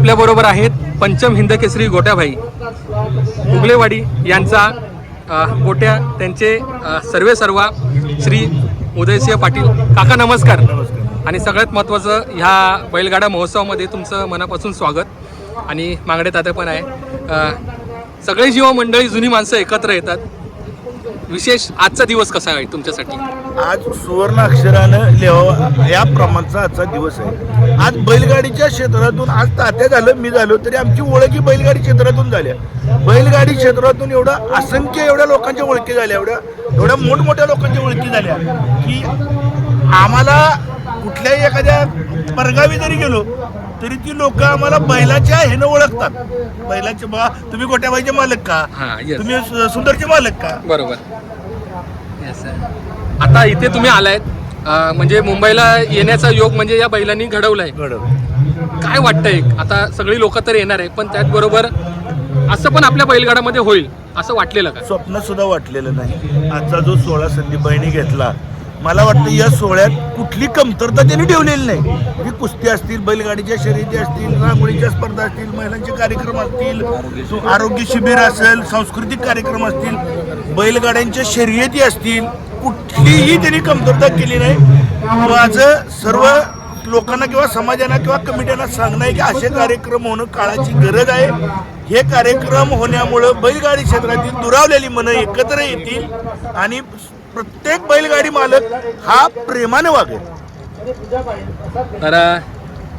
आपल्याबरोबर आहेत पंचम हिंद केसरी गोट्याभाई. उगलेवाडी यांचा गोट्या त्यांचे सर्वे सर्वा श्री उदयसिंह पाटील. काका नमस्कार. आणि सगळ्यात महत्त्वाचं ह्या बैलगाडा महोत्सवामध्ये तुमचं मनापासून स्वागत. आणि मांगडे तात्या पण आहे. सगळे जीवा मंडळी जुनी माणसं एकत्र येतात. विशेष आजचा दिवस कसा आहे तुमच्यासाठी? आज सुवर्ण अक्षरानं लिहावा या प्रमाणचा आजचा दिवस आहे. आज बैलगाडीच्या क्षेत्रातून आज तात्या झालं मी झालो तरी आमची ओळख ही बैलगाडी क्षेत्रातून झाल्या. बैलगाडी क्षेत्रातून एवढं असंख्य एवढ्या लोकांच्या ओळखी झाल्या एवढ्या एवढ्या मोठमोठ्या लोकांच्या ओळखी झाल्या की आम्हाला कुठल्याही एखाद्या परगावी जरी गेलो तरी ती लोक आम्हाला बैलाच्या ह्यानं ओळखतात. बैलाचे बा तुम्ही गोट्याबाईचे मालक का? हां तुम्ही सु- सुंदरचे मालक का? बरोबर. आता इथे तुम्ही आलायत. अं, म्हणजे मुंबईला येण्याचा योग म्हणजे या बैलांनी घडवलाय. घडव काय वाटतंय? आता सगळी लोक तर येणार आहे पण त्याचबरोबर असं पण आपल्या बैलगाड्यामध्ये होईल असं वाटलेलं का? स्वप्न सुद्धा वाटलेलं नाही. आजचा जो सोहळा संदीपबाईंनी घेतला मला वाटतं या सोहळ्यात कुठली कमतरता त्यांनी ठेवलेली नाही. ही कुस्ती असतील बैलगाडीच्या शर्यती असतील रांगोळीच्या स्पर्धा असतील महिलांचे कार्यक्रम असतील सु- आरोग्य शिबिर असेल सांस्कृतिक कार्यक्रम असतील बैलगाड्यांच्या शर्यती असतील कुठलीही त्यांनी कमतरता केली नाही. माझं सर्व लोकांना किंवा समाजांना किंवा कमिट्यांना सांगणं आहे की असे कार्यक्रम होणं काळाची गरज आहे. हे कार्यक्रम होण्यामुळं बैलगाडी क्षेत्रातील दुरावलेली मनं एकत्र येतील आणि प्रत्येक बैलगाडी मालक हा प्रेमाने वागेल. तर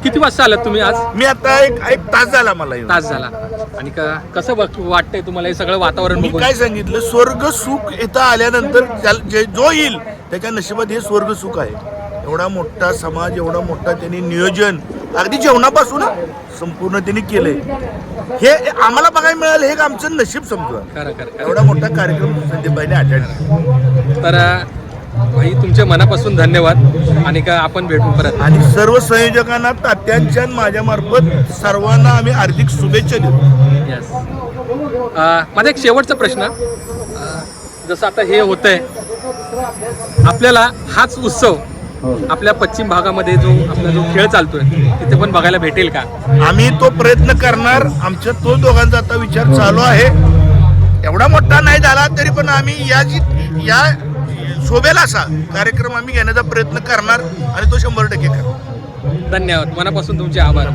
किती वाजता आलात तुम्ही आज? मी आता एक एक तास झाला मला. तास झाला. आणि का कसं वाटतंय तुम्हाला हे सगळं वातावरण मी काय सांगितलं? स्वर्ग सुख इथं आल्यानंतर जो येईल त्याच्या नशिबात हे स्वर्ग सुख आहे. एवढा मोठा समाज एवढा मोठा त्यांनी नियोजन अगदी जेवणापासून संपूर्ण त्यांनी केलंय. हे आम्हाला बघायला मिळालं हे आमचं नशीब समजू खरं खरं खरं. एवढा मोठा कार्यक्रम संदीपबाईने अटेंड तर भाई तुमच्या मनापासून धन्यवाद आणि का आपण भेटू परत. आणि सर्व संयोजकांना तात्यांच्या आणि माझ्या मार्फत सर्वांना आम्ही हार्दिक शुभेच्छा देतो. येस माझा एक शेवटचा प्रश्न. अं, जसं आता हे होतंय आपल्याला हाच उत्सव आपल्या पश्चिम भागामध्ये जो आपला जो खेळ चालतोय तिथे पण बघायला भेटेल का? आम्ही तो प्रयत्न करणार. आमच्या तो दोघांचा आता विचार चालू आहे. एवढा मोठा नाही झाला तरी पण आम्ही या जी या शोभेला असा कार्यक्रम आम्ही घेण्याचा प्रयत्न करणार आणि तो शंभर टक्के करणार धन्यवाद. मनापासून तुमचे आभार.